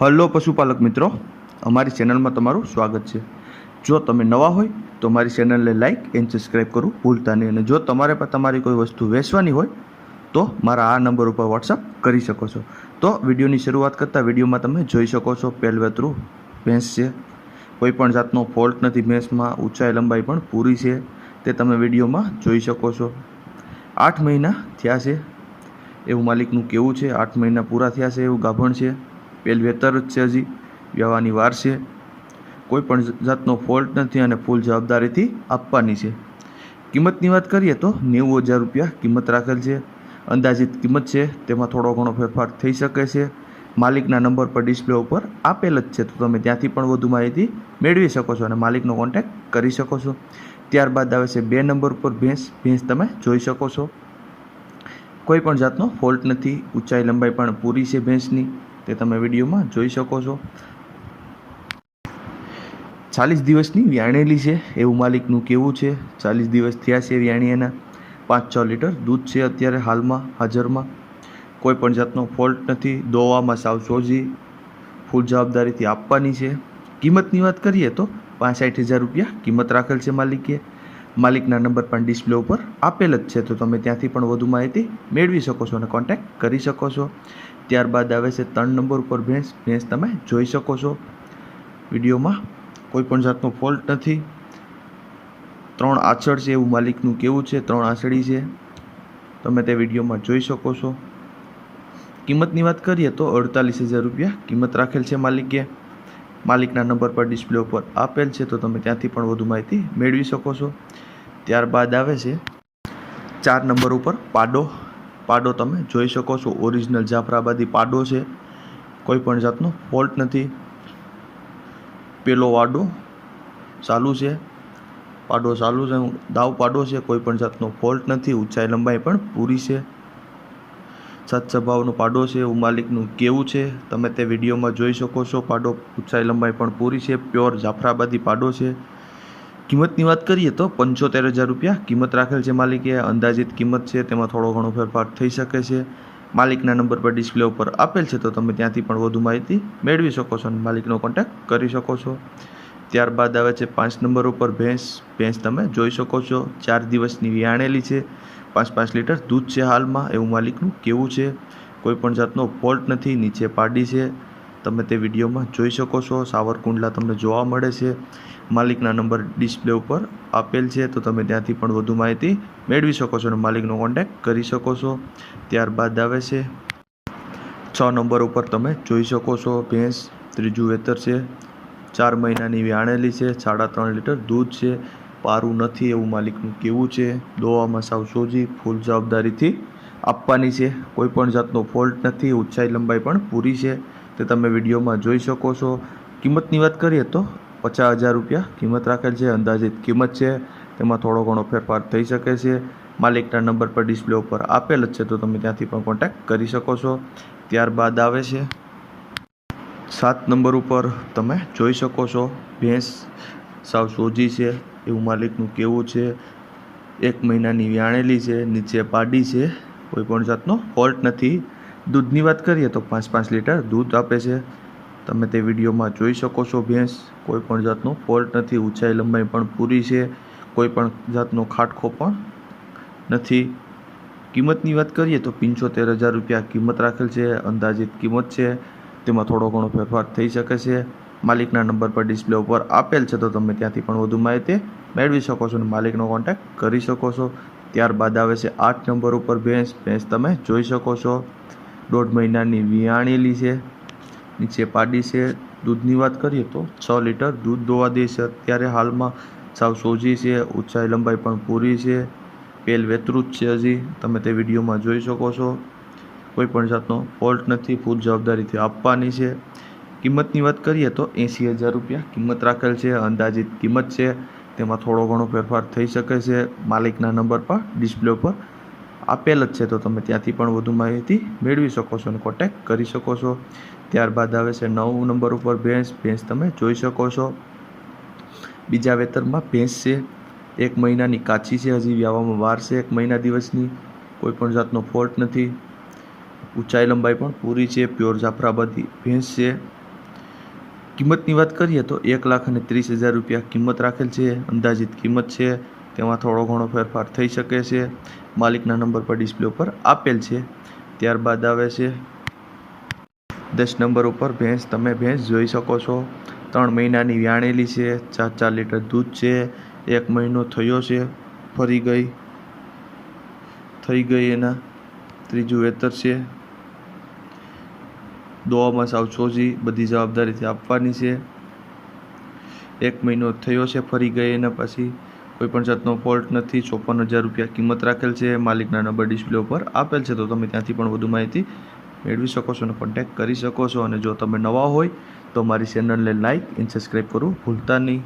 Hello પશુપાલક મિત્રો, અમારી ચેનલમાં તમારું સ્વાગત છે. જો તમે નવા હોય તો મારી ચેનલને લાઇક એન્ડ સબસ્ક્રાઈબ કરવું ભૂલતા નહીં. અને જો તમારે પણ તમારી કોઈ વસ્તુ વેચવાની હોય તો મારા આ નંબર ઉપર વોટ્સઅપ કરી શકો છો. તો વિડીયોની શરૂઆત કરતાં વિડીયોમાં તમે જોઈ શકો છો પહેલવેતરું ભેંસ છે. કોઈ પણ જાતનો ફોલ્ટ નથી, ભેંસમાં ઊંચાઈ લંબાઈ પણ પૂરી છે. તે તમે વિડીયોમાં જોઈ શકો છો. આઠ મહિના થયા છે. એવું માલિકનું કેવું છે, આઠ મહિના પૂરા થયા છે, એવું ગાભણ છે. પેલ વેતર જ છે હજી. વ્યવહારની વાર છે. કોઈ પણ જાતનો ફોલ્ટ નથી અને ફૂલ જવાબદારીથી આપવાની છે. કિંમતની વાત કરીએ તો નેવું હજાર રૂપિયા કિંમત રાખેલ છે. અંદાજિત કિંમત છે, તેમાં થોડો ઘણો ફેરફાર થઈ શકે છે. માલિકના નંબર પર ડિસ્પ્લે ઉપર આપેલ જ છે, તો તમે ત્યાંથી પણ વધુ માહિતી મેળવી શકો છો અને માલિકનો કોન્ટેક્ટ કરી શકો છો. ત્યારબાદ આવે છે બે નંબર ઉપર ભેંસ. ભેંસ તમે જોઈ શકો છો. કોઈ પણ જાતનો ફોલ્ટ નથી. ઊંચાઈ લંબાઈ પણ પૂરી છે ભેંસની. તે તમે વિડીયોમાં જોઈ શકો છો. ચાલીસ દિવસની વ્યાણેલી છે, એવું માલિકનું કેવું છે. ચાલીસ દિવસ થયા છે વ્યાણીએના પાંચ છ લીટર દૂધ છે અત્યારે હાલમાં, હાજરમાં. કોઈ પણ જાતનો ફોલ્ટ નથી. દોવામાં સાવ સોજી, ફૂલ જવાબદારીથી આપવાની છે. કિંમતની વાત કરીએ તો પાંસઠ હજાર રૂપિયા કિંમત રાખેલ છે માલિકે. માલિકના નંબર પણ ડિસ્પ્લે ઉપર આપેલ જ છે. તો તમે ત્યાંથી પણ વધુ માહિતી મેળવી શકો છો અને કોન્ટેક્ટ કરી શકો છો. ત્યારબાદ આવે છે ત્રણ નંબર ઉપર ભેંસ. ભેંસ તમે જોઈ શકો છો. વિડીયોમાં કોઈ પણ જાતનો ફોલ્ટ નથી. ત્રણ આછળ છે એવું માલિકનું કેવું છે? ત્રણ આછળી છે. તમે તે વિડીયોમાં જોઈ શકો છો. કિંમતની વાત કરીએ તો અડતાલીસ હજાર રૂપિયા કિંમત રાખેલ છે માલિકે. માલિકના નંબર પર ડિસ્પ્લે ઉપર આપેલ છે. તો તમે ત્યાંથી પણ વધુ માહિતી મેળવી શકો છો. ત્યારબાદ આવે છે ચાર નંબર ઉપર પાડો. પાડો તમે જોઈ શકો છો ઓરિજિનલ જાફરાબાદી પાડો છે. કોઈ પણ જાતનો ફોલ્ટ નથી. પેલો વાડો ચાલુ છે. પાડો ચાલુ છે, દાવ પાડો છે, કોઈ પણ જાતનો ફોલ્ટ નથી. ઊંચાઈ લંબાઈ પણ પૂરી છે. સત પાડો છે એવું માલિકનું કેવું છે, તમે તે વિડીયોમાં જોઈ શકો છો. પાડો ઊંચાઈ લંબાઈ પણ પૂરી છે. પ્યોર જાફરાબાદી પાડો છે. કિંમતની વાત કરીએ તો પંચોતેર હજાર રૂપિયા કિંમત રાખેલ છે માલિકે. અંદાજિત કિંમત છે તેમાં થોડો ઘણો ફેરફાર થઈ શકે છે. માલિકના નંબર પર ડિસ્પ્લે ઉપર આપેલ છે તો તમે ત્યાંથી પણ વધુ માહિતી મેળવી શકો છો અને માલિકનો કોન્ટેક્ટ કરી શકો છો. ત્યારબાદ આવે છે પાંચ નંબર ઉપર ભેંસ. ભેંસ તમે જોઈ શકો છો. ચાર દિવસની વિયાણેલી છે. પાંચ પાંચ લીટર દૂધ છે હાલમાં. એવું માલિકનું કેવું છે. કોઈ પણ જાતનો ફોલ્ટ નથી. નીચે પાડી છે. તમે તે વિડીયોમાં જોઈ શકો છો. સાવરકુંડલા તમને જોવા મળે છે. માલિકના નંબર ડિસ્પ્લે ઉપર આપેલ છે, તો તમે ત્યાંથી પણ વધુ માહિતી મેળવી શકો છો અને માલિકનો કોન્ટેક કરી શકો છો. ત્યારબાદ આવે છે. છ નંબર ઉપર તમે જોઈ શકો છો, ભેંસ ત્રીજું વેતર છે. ચાર મહિનાની વ્યાણેલી છે, સાડા ત્રણ લીટર દૂધ છે. પારું નથી એવું માલિકનું કેવું છે. દોવામાં સાવ સોજી, ફૂલ જવાબદારીથી આપવાની છે. કોઈ પણ જાતનો ફોલ્ટ નથી, ઊંચાઈ લંબાઈ પણ પૂરી છે. તે તમે વિડીયોમાં જોઈ શકો છો. કિંમતની વાત કરીએ તો પચાસ હજાર રૂપિયા કિંમત રાખેલ છે. અંદાજિત કિંમત છે. તેમાં થોડો ઘણો ફેરફાર થઈ શકે છે. માલિકના નંબર પર ડિસ્પ્લે ઉપર આપેલ જ છે તો તમે ત્યાંથી પણ કોન્ટેક્ટ કરી શકો છો. ત્યારબાદ આવે છે. સાત નંબર ઉપર તમે જોઈ શકો છો. ભેંસ સાવ સોજી છે. એવું માલિકનું કેવું છે. એક મહિનાની વ્યાણેલી છે. નીચે પાડી છે. કોઈ પણ જાતનો ફોલ્ટ નથી. દૂધની વાત કરીએ તો પાંચ પાંચ લીટર દૂધ આપે છે. તમે તે વિડીયોમાં જોઈ શકો છો ભેંસ, કોઈ પણ જાતનો ફોલ્ટ નથી, ઊંચાઈ લંબાઈ પણ પૂરી છે. કોઈ પણ જાતનો ખાટખો પણ નથી. કિંમતની વાત કરીએ તો પંચોતેર હજાર રૂપિયા કિંમત રાખેલ છે, અંદાજિત કિંમત છે. તેમાં થોડો ઘણો ફેરફાર થઈ શકે છે. માલિકના નંબર પર ડિસ્પ્લે ઉપર આપેલ છે તો તમે ત્યાંથી પણ વધુ માહિતી મેળવી શકો છો અને માલિકનો કોન્ટેક્ટ કરી શકો છો. ત્યારબાદ આવે છે આઠ નંબર ઉપર ભેંસ. ભેંસ તમે જોઈ શકો છો. દોઢ મહિનાની વિયાણેલી છે, નીચે પાડી છે. દૂધની વાત કરીએ તો છ લીટર દૂધ દોવા દે છે. અત્યારે હાલમાં સાવ સોજી છે, ઊંચાઈ લંબાઈ પણ પૂરી છે. પેલ વેતરું છે હજી. તમે તે વિડીયોમાં જોઈ શકો છો. કોઈ પણ જાતનો ફોલ્ટ નથી ફૂલ જવાબદારીથી આપવાની છે. કિંમતની વાત કરીએ તો એંસી હજાર રૂપિયા કિંમત રાખેલ છે, અંદાજિત કિંમત છે. તેમાં થોડો ઘણો ફેરફાર થઈ શકે છે. માલિકના નંબર પર, ડિસ્પ્લે ઉપર આપેલ જ છે, તો તમે ત્યાંથી પણ વધુ માહિતી મેળવી શકો છો અને કોન્ટેક્ટ કરી શકો છો. ત્યારબાદ આવે છે નવ નંબર ઉપર ભેંસ ભેંસ તમે જોઈ શકો છો. બીજા વેતરમાં ભેંસ છે, એક મહિનાની કાચી છે, હજી વ્યાવામાં વાર છે એક મહિના દિવસની, કોઈ પણ જાતનો ફોલ્ટ નથી. ઊંચાઈ લંબાઈ પણ પૂરી છે પ્યોર જાફરાબાદી ભેંસ છે. કિંમતની વાત કરીએ તો એક લાખ અને ત્રીસ હજાર રૂપિયા કિંમત રાખેલ છે, અંદાજિત કિંમત છે, તેમાં થોડો ઘણો ફેરફાર થઈ શકે છે. માલિકના નંબર પર ડિસ્પ્લે ઉપર આપેલ છે. ત્યારબાદ આવે છે દસ નંબર ઉપર ભેંસ. તમે ભેંસ જોઈ શકો છો. ત્રણ મહિનાની વ્યાણેલી છે. ચાર ચાર લીટર દૂધ છે. એક મહિનો થયો છે. ફરી ગઈ. થઈ ગઈ એના. ત્રીજું વેતર છે. દોવામાં સાવ સોજી, બધી જવાબદારીથી આપવાની છે. એક મહિનો થયો છે. ફરી ગઈ એના પછી. કોઈ પણ જાતનો ફોલ્ટ નથી. ચોપન હજાર રૂપિયા કિંમત રાખેલ છે. માલિકના નંબર ડિસ્પ્લે ઉપર આપેલ છે. તો તમે ત્યાંથી પણ વધુ માહિતી મેળવી શકો છો અને કોન્ટેક્ટ કરી શકો છો. અને જો તમે નવા હોય તો મારી ચેનલને લાઇક અને સબસ્ક્રાઈબ કરવું ભૂલતા નહીં.